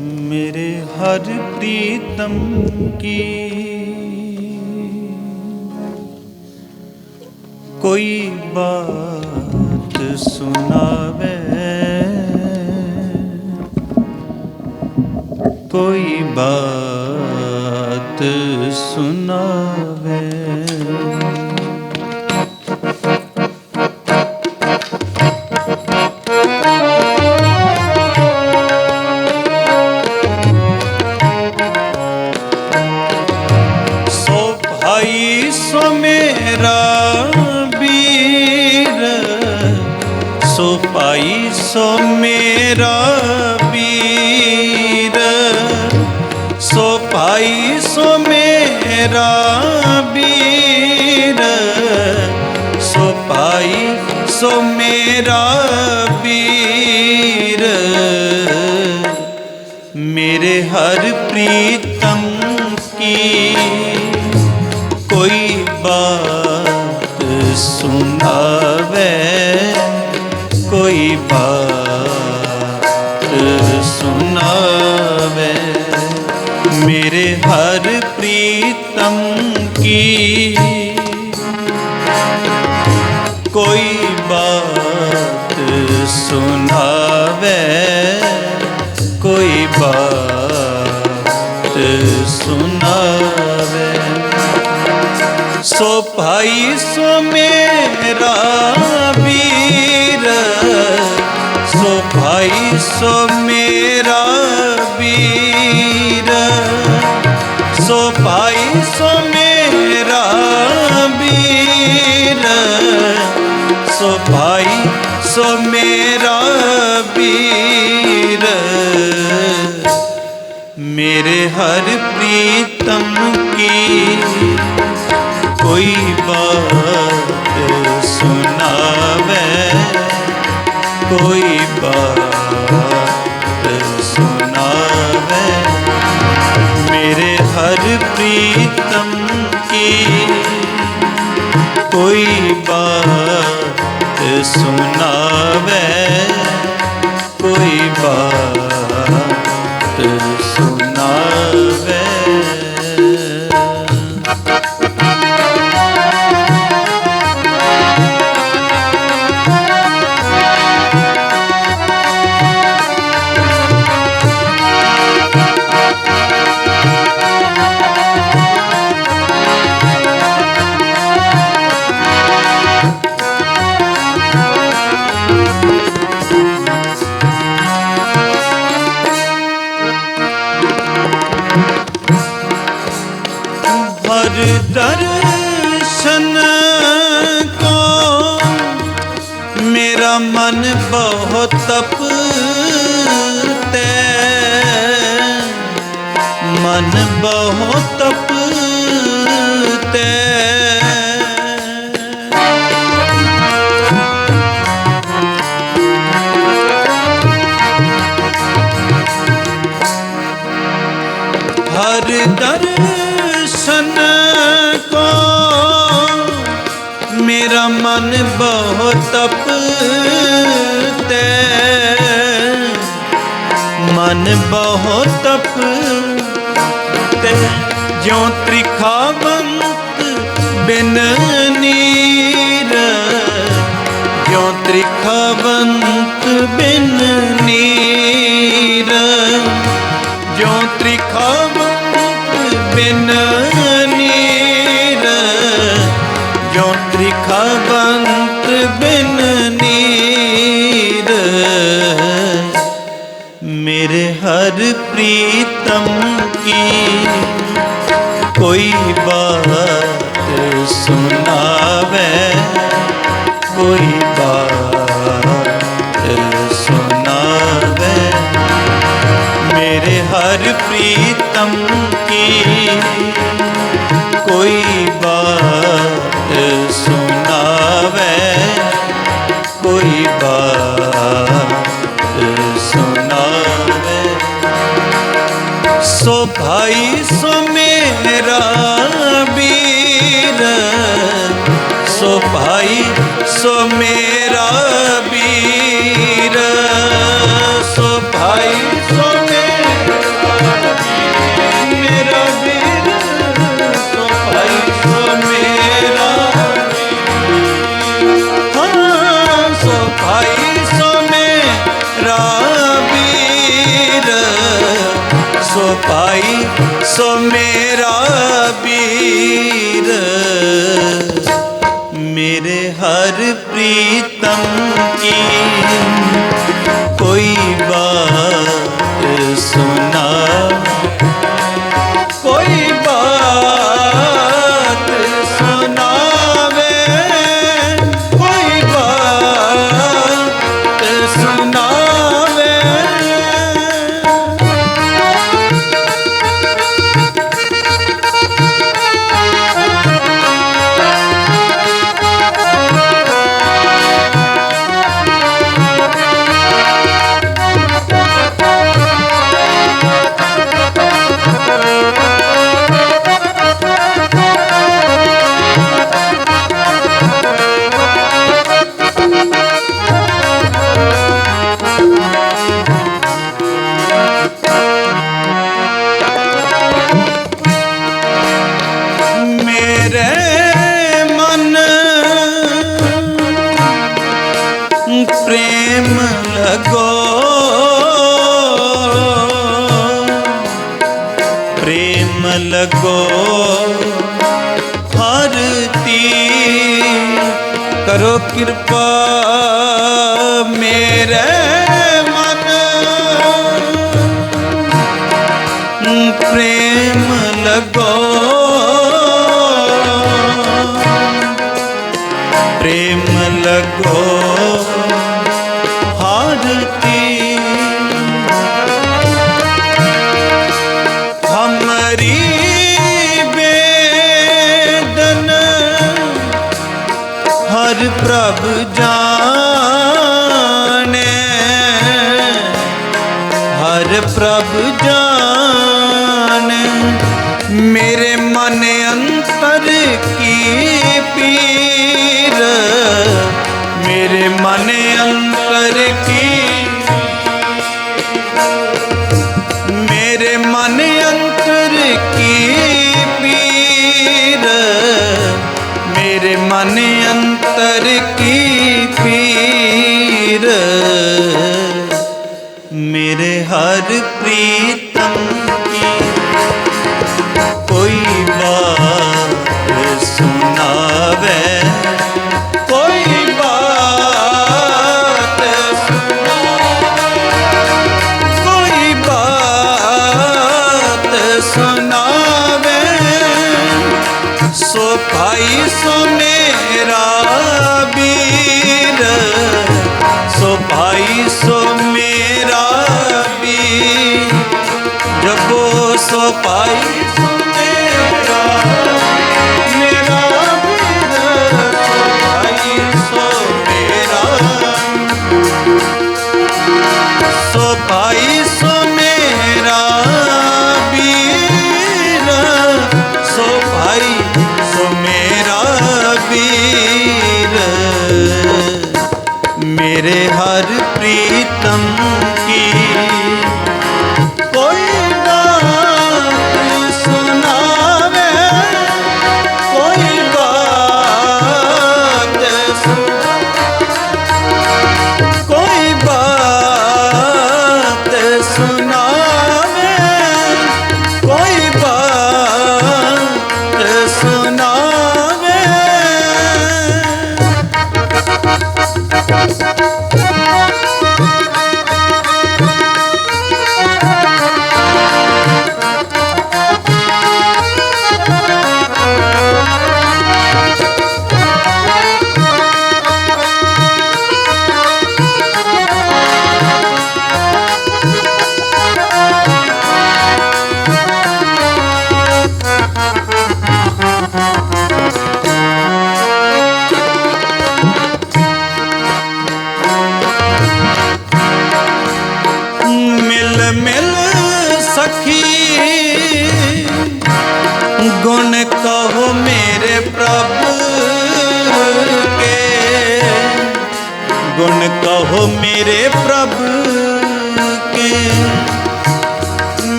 ਮੇਰੇ ਹਰ ਪ੍ਰੀਤਮ ਕੀ। ਕੋਈ ਬਾਤ ਸੁਣਾਵੇ। ਕੋਈ ਬਾਤ ਭਾਈ ਸੋ ਮੇਰਾ ਵੀਰ, ਸੋ ਭਾਈ ਸੋ ਮੇਰਾ ਵੀਰ, ਸੋ ਭਾਈ ਸੋ ਮੇਰਾ ਵੀਰ, ਸੋ ਭਾਈ ਸੋ ਮੇਰਾ ਵੀਰ। ਮੇਰੇ ਹਰ ਪ੍ਰੀਤ ਕੋਈ ਬਾਤ ਸੁਣਾਵੇ। ਮੇਰੇ ਹਰ ਪ੍ਰੀਤਮ ਕੀ ਸੋ ਭਾਈ, ਸੋ ਮੇਰਾ ਵੀਰ। ਸੋ ਭਾਈ, ਸੋ ਮੇਰਾ ਵੀਰ। ਸੋ ਭਾਈ, ਸੋ ਮੇਰਾ ਵੀਰ। ਸੋ ਭਾਈ, ਸੋ ਮੇਰਾ ਵੀਰ। ਮੇਰੇ ਹਰ ਪ੍ਰੀਤਮ ਕੀ ਬਾਤ ਸੁਣਾਵੇ। ਕੋਈ ਬਾਤ ਸੁਣਾਵੇ। ਮੇਰੇ ਹਰ ਪ੍ਰੀਤਮ ਕੀ। ਕੋਈ ਬਾਤ ਸੁਣਾ ਹਰ ਦਰਸ਼ਨ ਕੋ। ਮੇਰਾ ਮਨ ਬਹੁਤ ਤਪਤੇ ਮਨ ਬਹੁਤ ਤਪਤੇ ਜਿਉ ਤ੍ਰਿਖਾਵੰਤ ਬਿਨ ਨੀਰ। ਜਿਉ ਤ੍ਰਿਖਾਵੰਤ ਬਿਨ ਨੀਰ। ਬਿਨ ਨੀਰ, ਜੋ ਤ੍ਰਿਖਾ ਬੰਤ ਬਿਨ ਨੀਰ। ਮੇਰੇ ਹਰ ਪ੍ਰੀਤਮ ਕੀ ਕੋਈ ਬਾਤ ਸੁਣਾਵੇ? ਕੋਈ ਬਾਤ ਸੁਣਾਵੇ? ਮੇਰੇ ਹਰ ਪ੍ਰੀਤ ਕਰਮ ਕੀ? ਕੋਈ ਬਾਤ ਸੁਣਾਵੇ? ਕੋਈ ਬਾਤ ਸੁਣਾਵੇ? ਸੋ ਭਾਈ ਸੋ ਭਾਈ ਸੋ ਮੇਰਾ ਵੀਰ। ਮੇਰੇ ਹਰ ਪ੍ਰੀਤਮ ਕੀ। ਕੋਈ ਬਾਤ ਸੁਣਾ ਲਗੋ। ਹਰ ਤੀਰ ਕਰੋ ਕਿਰਪਾ। ਮਨ ਅੰਤਰ ਕੀ ਪੀਰ ਮੇਰੇ ਹਰ ਪ੍ਰੀਤਮ ਸੋ ਪਾਈ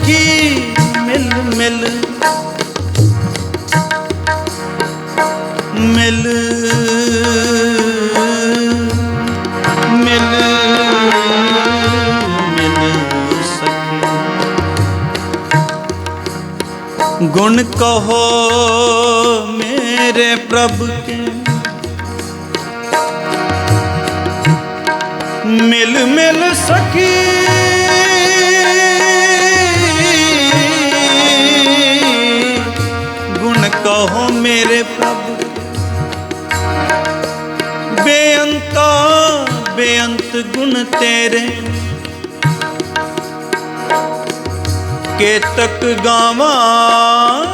ਅੱਖੀ ਮਿਲ ਮਿਲ ਮਿਲ ਮਿਲ ਮਿਲ ਸਕੇ। ਗੁਣ ਕਹੋ ਮੇਰੇ ਪ੍ਰਭ ਕੇ। ਮਿਲ ਮੇਰੇ ਪ੍ਰਭ। ਬੇਅੰਤਾ ਬੇਅੰਤ ਗੁਣ ਤੇਰੇ। ਕੇਤਕ ਗਾਵਾਂ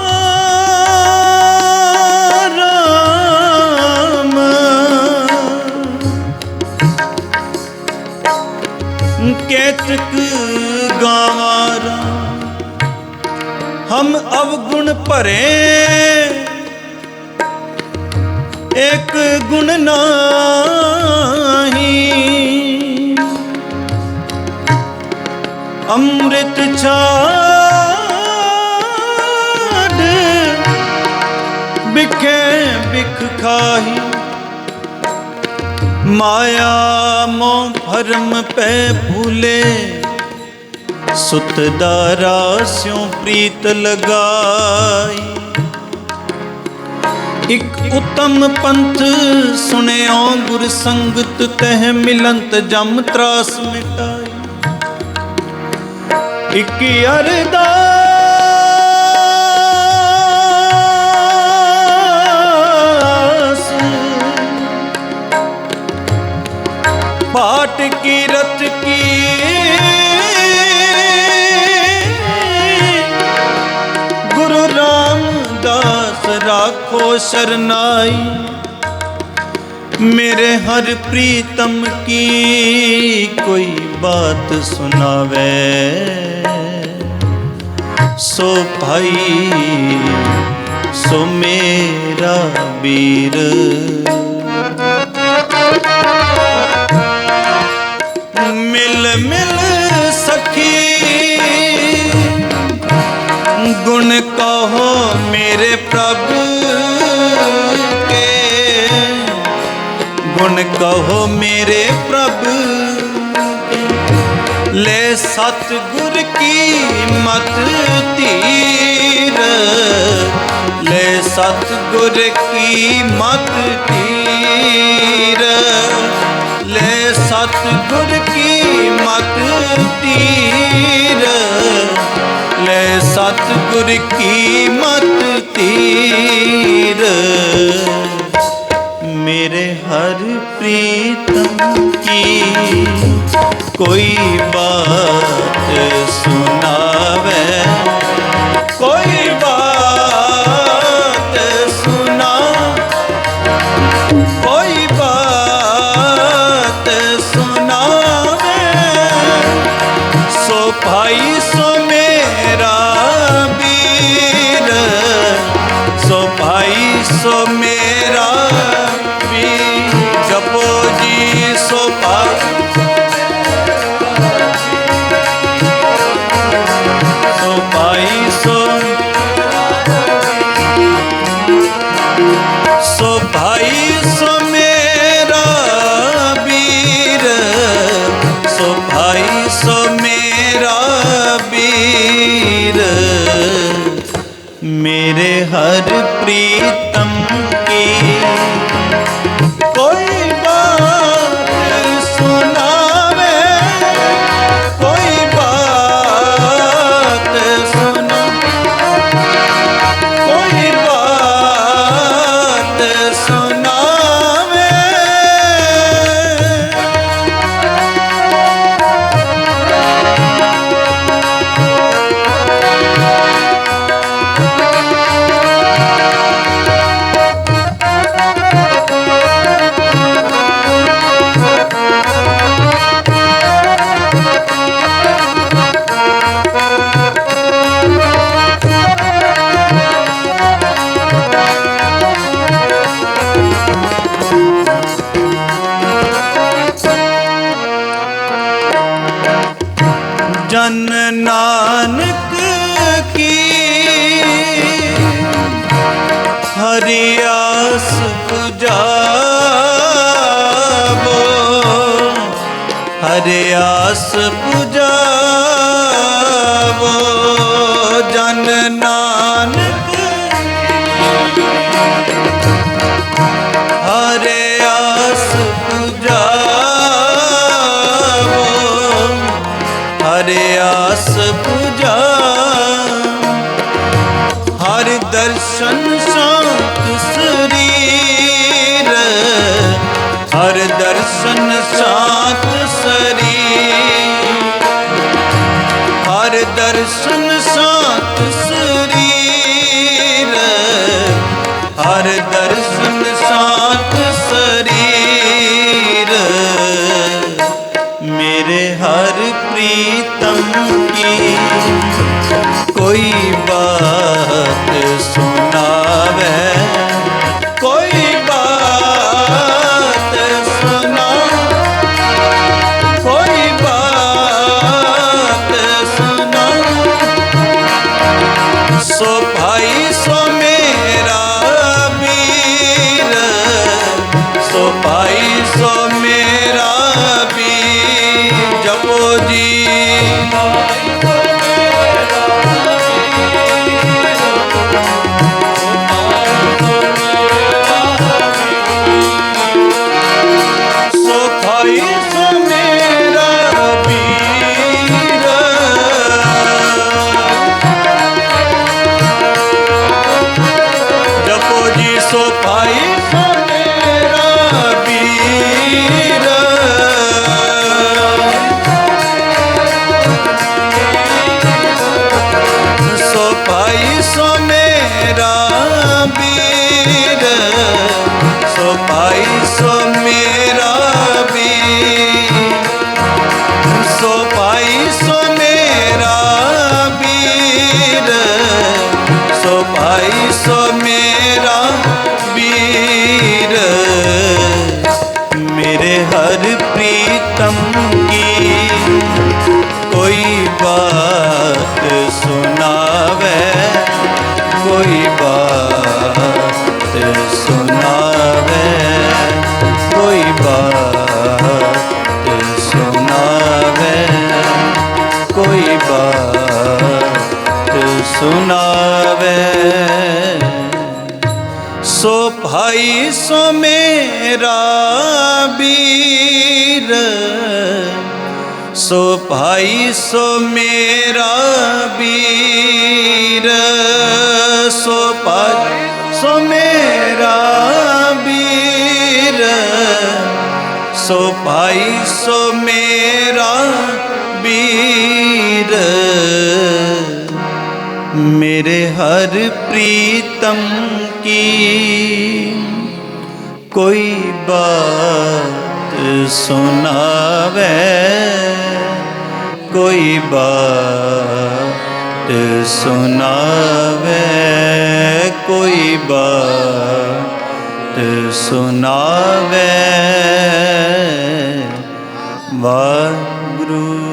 ਕੇਤਕ ਗਾਵਾਰਾ ਹਮ ਅਵਗੁਣ ਭਰੇ ਇੱਕ ਗੁਣ ਨਾਹੀ। ਅੰਮ੍ਰਿਤ ਛਾੜ ਬਿਖੇ ਬਿਖ ਖਾਹੀ। ਮਾਇਆ ਮੋਹ ਭਰਮ ਪੈ ਭੂਲੇ, ਸੁਤ ਦਾ ਰਾਸਿਉ ਪ੍ਰੀਤ ਲਗਾਈ। ਇਕ ਉਤਮ ਪੰਥ ਸੁਣਿਓ ਗੁਰ ਸੰਗਤ ਤਹਿ ਮਿਲੰਤ ਜਮ ਤਰਾਸ ਮਿਟਾਈ। ਇਕ ਅਰਦਾਸ। ਪਾਟ ਕੀ ਹੋ ਸਰਨਾਈ, ਮੇਰੇ ਹਰ ਪ੍ਰੀਤਮ ਕੀ ਕੋਈ ਬਾਤ ਸੁਣਾਵੇ? ਸੋ ਭਾਈ, ਸੋ ਮੇਰਾ ਵੀਰ। ਮਿਲ ਮਿਲ ਸਖੀ, ਗੁਣ ਕਹੋ ਮੇਰੇ ਪ੍ਰਭੂ। ਗੁਣ ਕਹੋ ਮੇਰੇ ਪ੍ਰਭ ਲੈ ਸਤ ਗੁਰ ਕੀ ਮਤ ਧੀਰ ਲੈ ਸਤ ਗੁਰ ਕੀ ਮਤ ਧੀਰ ਲੈ ਸਤ ਗੁਰ ਕੀ ਮਤ ਧੀਰ ਲੈ ਸਤ ਗੁਰ ਕੀ ਮਤ ਧੀਰ ਕੋਈ ਬਾਤ ਸੁਣਾਵੇ। ਕੋਈ ਬਾਤ ਸੁਣਾ। ਕੋਈ ਬਾਤ ਸੁਣਾਵੇ। ਸੋ ਭਾਈ ਸੋ ਮੇਰੇ ਹਰ ਪ੍ਰੀਤ পূজা ਹਰ ਦਰਸ਼ਨ ਸ਼ਾਂਤ ਭਾਈ ਸੋ ਮੇਰਾ ਵੀ ਜਪੋ ਜੀ। ਸੋ ਬਾਤ ਸੁਣਾਵੇ ਕੋਈ ਬਾਤ ਸੁਣਾਵੇ ਕੋਈ ਬਾਤ ਸੁਣਾਵੇ ਸੋ ਭਾਈ ਸੋ ਮੇਰਾ ਵੀਰ ਸੋ ਭਾਈ, ਸੋ ਮੇਰਾ ਵੀਰ। ਸੋ ਭਾਈ, ਸੋ ਮੇਰਾ ਵੀਰ। ਸੋ ਭਾਈ, ਸੋ ਮੇਰਾ ਵੀਰ। ਮੇਰੇ ਹਰ ਪ੍ਰੀਤਮ ਕੀ ਕੋਈ ਬਾਤ ਸੁਣਾਵੇ। ਕੋਈ ਬਾਤ ਸੁਣਾਵੇ ਕੋਈ ਬਾਤ ਸੁਣਾਵੇ। ਵਾਹਿਗੁਰੂ